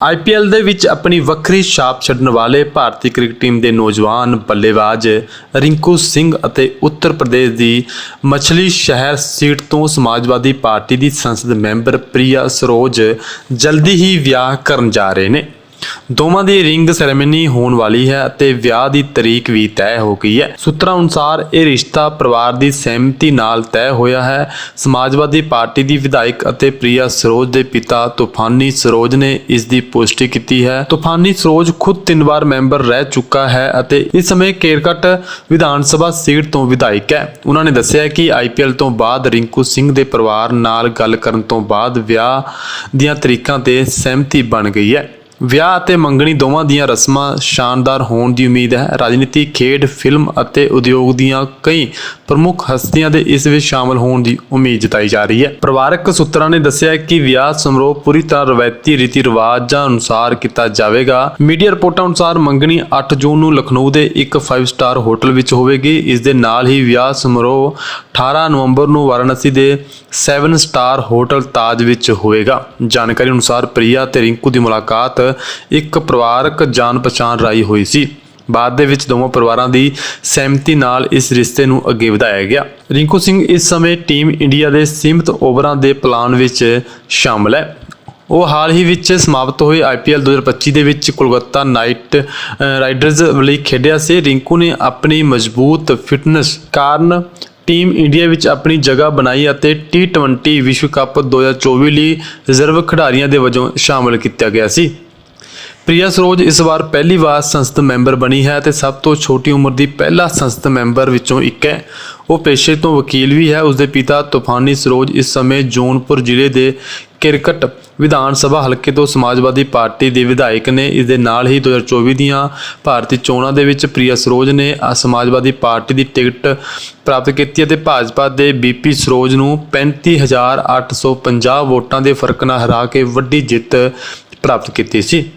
IPL ਦੇ ਵਿੱਚ ਆਪਣੀ ਵੱਖਰੀ ਛਾਪ ਛੱਡਣ ਵਾਲੇ ਭਾਰਤੀ ਕ੍ਰਿਕਟ ਟੀਮ ਦੇ ਨੌਜਵਾਨ ਬੱਲੇਬਾਜ਼ ਰਿੰਕੂ ਸਿੰਘ ਅਤੇ ਉੱਤਰ ਪ੍ਰਦੇਸ਼ ਦੀ ਮਛਲੀ ਸ਼ਹਿਰ ਸੀਟ ਤੋਂ ਸਮਾਜਵਾਦੀ ਪਾਰਟੀ ਦੀ ਸੰਸਦ ਮੈਂਬਰ ਪ੍ਰਿਆ ਸਰੋਜ ਜਲਦੀ ਹੀ ਵਿਆਹ ਕਰਨ ਜਾ ਰਹੇ ਨੇ। ਦੋਵਾਂ ਦੀ ਰਿੰਗ ਸੈਰੇਮਨੀ ਹੋਣ ਵਾਲੀ ਹੈ ਅਤੇ ਵਿਆਹ ਦੀ ਤਰੀਕ ਵੀ ਤੈਅ ਹੋ ਗਈ ਹੈ। ਸੂਤਰਾਂ ਅਨੁਸਾਰ ਇਹ ਰਿਸ਼ਤਾ ਪਰਿਵਾਰ ਦੀ ਸਹਿਮਤੀ ਨਾਲ ਤੈਅ ਹੋਇਆ ਹੈ। ਸਮਾਜਵਾਦੀ ਪਾਰਟੀ ਦੀ ਵਿਧਾਇਕ ਅਤੇ ਪ੍ਰਿਆ ਸਰੋਜ ਦੇ ਪਿਤਾ ਤੂਫਾਨੀ ਸਰੋਜ ਨੇ ਇਸ ਦੀ ਪੁਸ਼ਟੀ ਕੀਤੀ ਹੈ। ਤੂਫਾਨੀ ਸਰੋਜ ਖੁਦ ਤਿੰਨ ਵਾਰ ਮੈਂਬਰ ਰਹਿ ਚੁੱਕਾ ਹੈ ਅਤੇ ਇਸ ਸਮੇਂ ਕੇਰਕਟ ਵਿਧਾਨ ਸਭਾ ਸੀਟ ਤੋਂ ਵਿਧਾਇਕ ਹੈ। ਉਹਨਾਂ ਨੇ ਦੱਸਿਆ ਕਿ ਆਈਪੀਐਲ ਤੋਂ ਬਾਅਦ ਰਿੰਕੂ ਸਿੰਘ ਦੇ ਪਰਿਵਾਰ ਨਾਲ ਗੱਲ ਕਰਨ ਤੋਂ ਬਾਅਦ ਵਿਆਹ ਦੀਆਂ ਤਰੀਕਾਂ ਤੇ ਸਹਿਮਤੀ ਬਣ ਗਈ ਹੈ। ਵਿਆਹ ਅਤੇ ਮੰਗਣੀ ਦੋਵਾਂ ਦੀਆਂ ਰਸਮਾਂ ਸ਼ਾਨਦਾਰ ਹੋਣ ਦੀ ਉਮੀਦ ਹੈ। ਰਾਜਨੀਤੀ, ਖੇਡ, ਫਿਲਮ ਅਤੇ ਉਦਯੋਗ ਦੀਆਂ ਕਈ ਪ੍ਰਮੁੱਖ ਹਸਤੀਆਂ ਦੇ ਇਸ ਵਿੱਚ ਸ਼ਾਮਲ ਹੋਣ ਦੀ ਉਮੀਦ ਜਤਾਈ ਜਾ ਰਹੀ ਹੈ। ਪਰਿਵਾਰਕ ਸੂਤਰਾਂ ਨੇ ਦੱਸਿਆ ਕਿ ਵਿਆਹ ਸਮਾਰੋਹ ਪੂਰੀ ਤਰ੍ਹਾਂ ਰਵਾਇਤੀ ਰੀਤੀ ਰਿਵਾਜਾਂ ਅਨੁਸਾਰ ਕੀਤਾ ਜਾਵੇਗਾ। ਮੀਡੀਆ ਰਿਪੋਰਟਾਂ ਅਨੁਸਾਰ ਮੰਗਣੀ 8 ਜੂਨ ਨੂੰ ਲਖਨਊ ਦੇ ਇੱਕ 5 ਸਟਾਰ ਹੋਟਲ ਵਿੱਚ ਹੋਵੇਗੀ। ਇਸ ਦੇ ਨਾਲ ਹੀ ਵਿਆਹ ਸਮਾਰੋਹ 18 ਨਵੰਬਰ ਨੂੰ ਵਾਰਾਣਸੀ ਦੇ 7 ਸਟਾਰ ਹੋਟਲ ਤਾਜ ਵਿੱਚ ਹੋਵੇਗਾ। ਜਾਣਕਾਰੀ ਅਨੁਸਾਰ ਪ੍ਰਿਆ ਤੇ ਰਿੰਕੂ ਦੀ ਮੁਲਾਕਾਤ ਇੱਕ ਪਰਿਵਾਰਕ ਜਾਣ ਪਛਾਣ ਰਾਈ ਹੋਈ ਸੀ। ਬਾਅਦ ਦੇ ਵਿੱਚ ਦੋਵਾਂ ਪਰਿਵਾਰਾਂ ਦੀ ਸਹਿਮਤੀ ਨਾਲ ਇਸ ਰਿਸ਼ਤੇ ਨੂੰ ਅੱਗੇ ਵਧਾਇਆ ਗਿਆ। ਰਿੰਕੂ ਸਿੰਘ ਇਸ ਸਮੇਂ ਟੀਮ ਇੰਡੀਆ ਦੇ ਸੀਮਿਤ ਓਵਰਾਂ ਦੇ ਪਲਾਨ ਵਿੱਚ ਸ਼ਾਮਲ ਹੈ। ਉਹ ਹਾਲ ਹੀ ਵਿੱਚ ਸਮਾਪਤ ਹੋਏ ਆਈਪੀਐਲ 2025 ਦੇ ਵਿੱਚ ਕੋਲਕਾਤਾ ਨਾਈਟ ਰਾਈਡਰਜ਼ ਲਈ ਖੇਡਿਆ ਸੀ। ਰਿੰਕੂ ਨੇ ਆਪਣੀ ਮਜ਼ਬੂਤ ਫਿਟਨੈਸ ਕਾਰਨ ਟੀਮ ਇੰਡੀਆ ਵਿੱਚ ਆਪਣੀ ਜਗ੍ਹਾ ਬਣਾਈ ਅਤੇ T20 ਵਿਸ਼ਵ ਕੱਪ 2024 ਲਈ ਰਿਜ਼ਰਵ ਖਿਡਾਰੀਆਂ ਦੇ ਵਜੋਂ ਸ਼ਾਮਲ ਕੀਤਾ ਗਿਆ ਸੀ। ਪ੍ਰਿਆ ਸਰੋਜ ਇਸ ਵਾਰ ਪਹਿਲੀ ਵਾਰ ਸੰਸਦ ਮੈਂਬਰ ਬਣੀ ਹੈ ਤੇ ਸਭ ਤੋਂ ਛੋਟੀ ਉਮਰ ਦੀ ਪਹਿਲਾ ਸੰਸਦ ਮੈਂਬਰ ਵਿੱਚੋਂ ਇੱਕ ਹੈ। ਉਹ ਪੇਸ਼ੇ ਤੋਂ ਵਕੀਲ ਵੀ ਹੈ। ਉਸਦੇ ਪਿਤਾ ਤੂਫਾਨੀ ਸਰੋਜ ਇਸ ਸਮੇਂ ਜੌਨਪੁਰ ਜ਼ਿਲ੍ਹੇ ਦੇ ਕਿਰਕਟ ਵਿਧਾਨ ਸਭਾ ਹਲਕੇ ਤੋਂ ਸਮਾਜਵਾਦੀ ਪਾਰਟੀ ਦੇ ਵਿਧਾਇਕ ਨੇ। ਇਸ ਦੇ ਨਾਲ ਹੀ 2024 ਦੀਆਂ ਭਾਰਤੀ ਚੋਣਾਂ ਦੇ ਵਿੱਚ ਪ੍ਰਿਆ ਸਰੋਜ ਨੇ ਅ- ਸਮਾਜਵਾਦੀ ਪਾਰਟੀ ਦੀ ਟਿਕਟ ਪ੍ਰਾਪਤ ਕੀਤੀ ਅਤੇ ਭਾਜਪਾ ਦੇ ਬੀਪੀ ਸਰੋਜ ਨੂੰ 35850 ਵੋਟਾਂ ਦੇ ਫ਼ਰਕ ਨਾਲ ਹਰਾ ਕੇ ਵੱਡੀ ਜਿੱਤ ਪ੍ਰਾਪਤ ਕੀਤੀ ਸੀ।